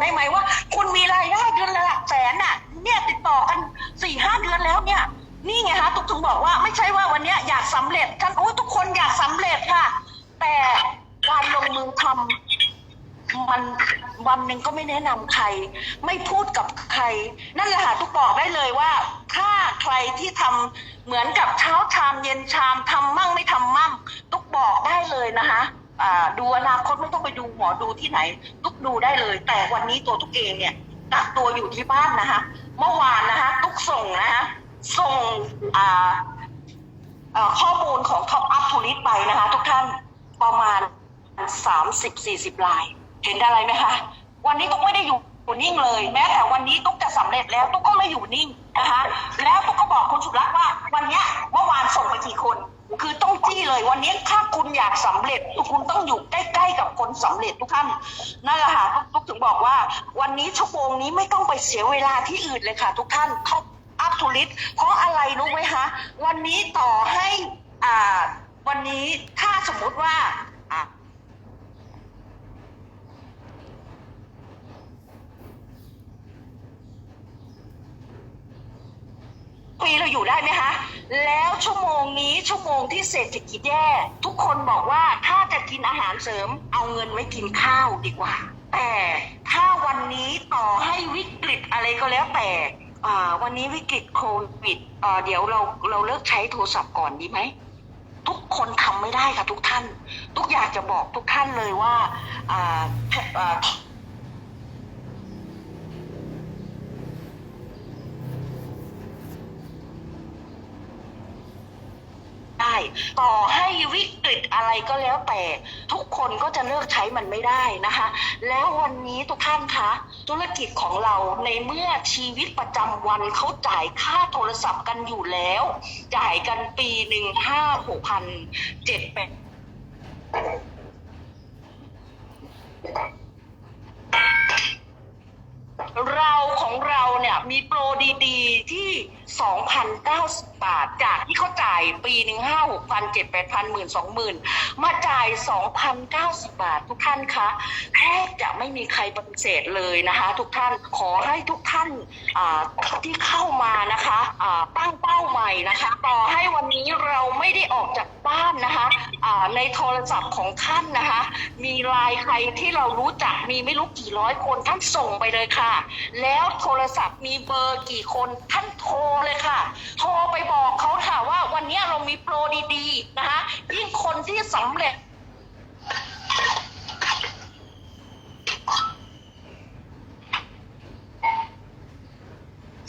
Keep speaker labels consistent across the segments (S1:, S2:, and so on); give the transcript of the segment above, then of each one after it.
S1: ได้ไหมว่า คุณมีรายได้เดือนละหลักแสนน่ะ เนี่ยติดต่อกันสี่ห้าเดือนแล้วเนี่ย นี่ไงฮะตุกถึงบอกว่าไม่ใช่ว่าวันนี้อยากสำเร็จกันโอ้ยทุกคนอยากสำเร็จค่ะ แต่การลงมือทำมันวันหนึ่งก็ไม่แนะนำใคร ไม่พูดกับใคร นั่นแหละค่ะทุกบอกได้เลยว่า ถ้าใครที่ทำเหมือนกับเช้าชามเย็นชามทำมั่งไม่ทำมั่ง ทุกบอกได้เลยนะคะ ดูอนาคตไม่ต้องไปดูหมอดูที่ไหนทุกดูได้เลย แต่วันนี้ตัวทุกเองเนี่ยกักตัวอยู่ที่บ้านนะคะ เมื่อวานนะคะทุกส่งนะคะส่งข้อมูลของ Top Up t o u r i s t ไปนะคะ ทุกท่านประมาณ30-40ลาย เห็นอะไรไหมคะ วันนี้ตุ๊กไม่ได้อยู่นิ่งเลย แม้แต่วันนี้ตุ๊กจะสำเร็จแล้วตุ๊กก็ไม่อยู่นิ่งนะคะ แล้วตุ๊กก็บอกคุณสุรัตน์ว่า วันเนี้ยเมื่อวานส่งไปกี่คน คือต้องจี้เลยวันนี้ถ้าคุณอยากสำเร็จคุณต้องอยู่ใกล้ๆกับคนสำเร็จทุกท่านนั่นแหละค่ะตุ๊กทุกถึงบอกว่า วันนี้ชั่วโมงนี้ไม่ต้องไปเสียเวลาที่อื่นเลยค่ะ ทุกท่านเขาอัพทูลิสเพราะอะไรรู้ไหมคะวันนี้ต่อให้อ่าวันนี้ถ้าสมมุติว่าอะปีเราอยู่ได้ไหมะแล้วชั่วโมงนี้ชั่วโมงที่เศรษฐกิจแย่ ทุกคนบอกว่าถ้าจะกินอาหารเสริม เอาเงินไว้กินข้าวดีกว่า แต่ถ้าวันนี้ต่อให้วิกฤตอะไรก็แล้วแต่วันนี้วิกฤตโควิดเดี๋ยวเราเราเลิกใช้โทรศัพท์ก่อนดีไหมทุกคนทำไม่ได้ค่ะทุกท่าน ทุกอยากจะบอกทุกท่านเลยว่า อ่าอ่า ได้ ต่อให้วิกฤตอะไรก็แล้วแต่ ทุกคนก็จะเลิกใช้มันไม่ได้นะคะ แล้ววันนี้ทุกท่านคะธุรกิจของเราในเมื่อชีวิตประจำวันเขาจ่ายค่าโทรศัพท์กันอยู่แล้ว จ่ายกันปีหนึ่งห้าหกพันเจ็ดแปดเราของเราเนี่ยมีโปร ดีๆที่ 2,090 บาท จากที่เขาจ่ายปีหนึ่งห้าหกพันเจ็ดแปดพันหมื่นสองหมื่นมาจ่าย 2,090 บาททุกท่านคะแทบจะไม่มีใครปฏิเสธเลยนะคะ ทุกท่านขอให้ทุกท่านที่เข้ามานะคะตั้งเป้าใหม่นะคะต่อให้วันนี้เราไม่ได้ออกจากบ้านนะคะในโทรศัพท์ของท่านนะคะ มีไลน์ใครที่เรารู้จักมีไม่รู้กี่ร้อยคนท่านส่งไปเลยค่ะ แล้วโทรศัพท์มีเบอร์กี่คนท่านโทรเลยค่ะ โทรไปบอกเขาค่ะว่าวันนี้เรามีโปรดีๆนะคะยิ่งคนที่สำเร็จ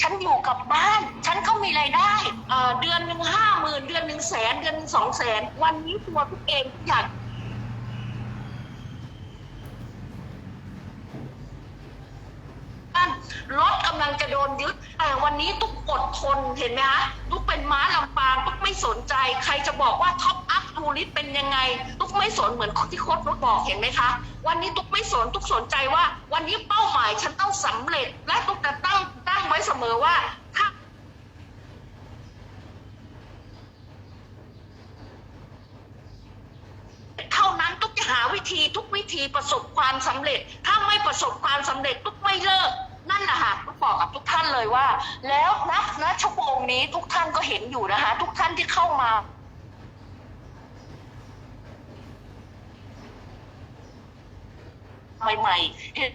S1: ฉันอยู่กับบ้าน ฉันก็มีรายได้ เดือนหนึ่งห้าหมื่นเดือนหนึ่งแสนเดือนหนึ่งสองแสนวันนี้ตัวทุกเองอยาก บ้าน รถกำลังจะโดนยึด แต่วันนี้ตุ๊กอดทนเห็นไหมคะตุ๊กเป็นม้าลำปางตุ๊กไม่สนใจ ใครจะบอกว่าท็อปอัพทูริสเป็นยังไงตุ๊กไม่สนเหมือนที่โค้ดรถบอกเห็นไหมคะ วันนี้ตุ๊กไม่สนตุ๊กสนใจว่า วันนี้เป้าหมายฉันต้องสำเร็จ และตุ๊กจะตั้งตั้งไว้เสมอว่าถ้าเท่านั้นตุ๊กจะหาวิธีทุกวิธีประสบความสำเร็จ ถ้าไม่ประสบความสำเร็จตุ๊กไม่เลิก นั่นะคะตุ๊กบอกกับทุกท่านเลยว่า แล้วนะนะชั่วโมงนี้ทุกท่านก็เห็นอยู่นะคะ ทุกท่านที่เข้ามาใหม่ๆเห็น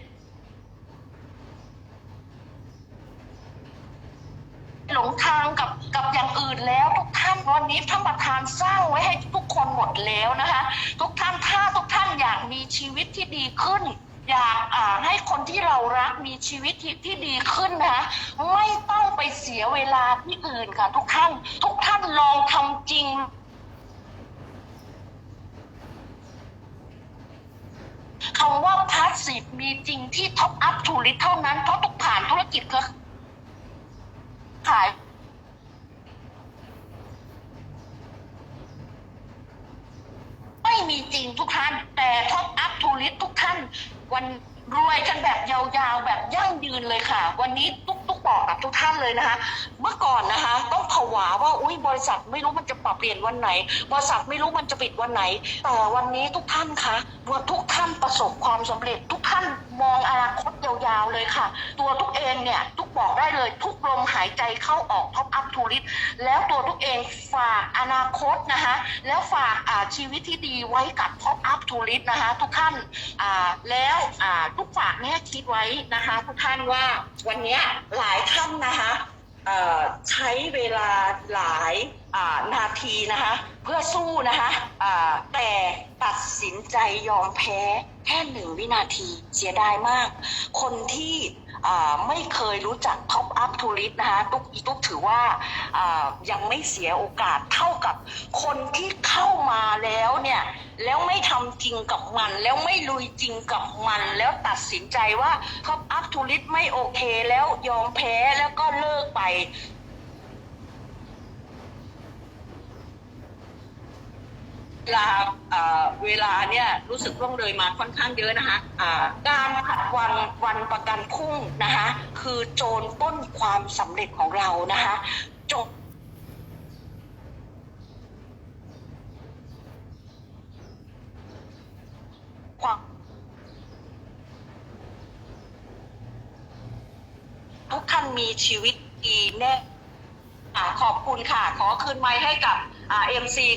S1: หลงทางกับกับอย่างอื่นแล้วทุกท่านวันนี้ท่านประธานสร้างไว้ให้ทุกคนหมดแล้วนะคะ ทุกท่านถ้าทุกท่านอยากมีชีวิตที่ดีขึ้น อยากอ่าให้คนที่เรารักมีชีวิตที่ที่ดีขึ้นนะไม่ต้องไปเสียเวลาที่อื่นค่ะ ทุกท่าน ทุกท่านลองทำจริงคำว่าพาสซีฟมีจริงที่ท็อปอัพทูริเท่านั้นเพราะทุกผ่านธุรกิจเครือขายไม่มีจริงทุกท่าน แต่ท็อปอัพทูริสทุกท่าน วันรวยกันแบบยาวๆแบบยั่งยืนเลยค่ะ วันนี้ตุ๊กตุ๊กบอกกับทุกท่านเลยนะคะ เมื่อก่อนนะคะ ต้องผวาว่าอุ้ยบริษัทไม่รู้มันจะปรับเปลี่ยนวันไหน บริษัทไม่รู้มันจะปิดวันไหน แต่วันนี้ทุกท่านคะว่าทุกท่านประสบความสำเร็จ ทุกท่านมองอนาคตยาวๆเลยค่ะ ตัวทุกเองเนี่ยทุ บอกได้เลยทุกลมหายใจเข้าออกท็อปอัพทูริสแล้วตัวทุกเองฝากอนาคตนะคะแล้วฝากชีวิตที่ดีไว้กับท็อปอัพทูริสนะคะทุกท่านแล้วทุกฝากเนี่ยคิดไว้นะคะทุกท่านว่าวันนี้หลายท่านนะคะใช้เวลาหลายนาทีนะคะเพื่อสู้นะคะแต่ตัดสินใจยอมแพ้แค่หนึ่งวินาทีเสียดายมาก คนที่ ไม่เคยรู้จักท็อปอัพทูริสนะคะตุ๊กอีตุ๊กถือว่ายังไม่เสียโอกาสเท่ากับคนที่เข้ามาแล้วเนี่ย แล้วไม่ทำจริงกับมัน แล้วไม่ลุยจริงกับมัน แล้วตัดสินใจว่าท็อปอัพทูริสไม่โอเคแล้วยอมแพ้แล้วก็เลิกไปเวลาเวลาเนี่ยรู้สึกล่วงเลยมาค่อนข้างเยอะนะคะการผัดวัน ประกันพุ่งนะคะ คือโจรปล้นความสำเร็จของเรานะคะจรความทุกท่านมีชีวิตดีแน่ขอบคุณค่ะ ขอคืนไม้ให้กับเอ็มซี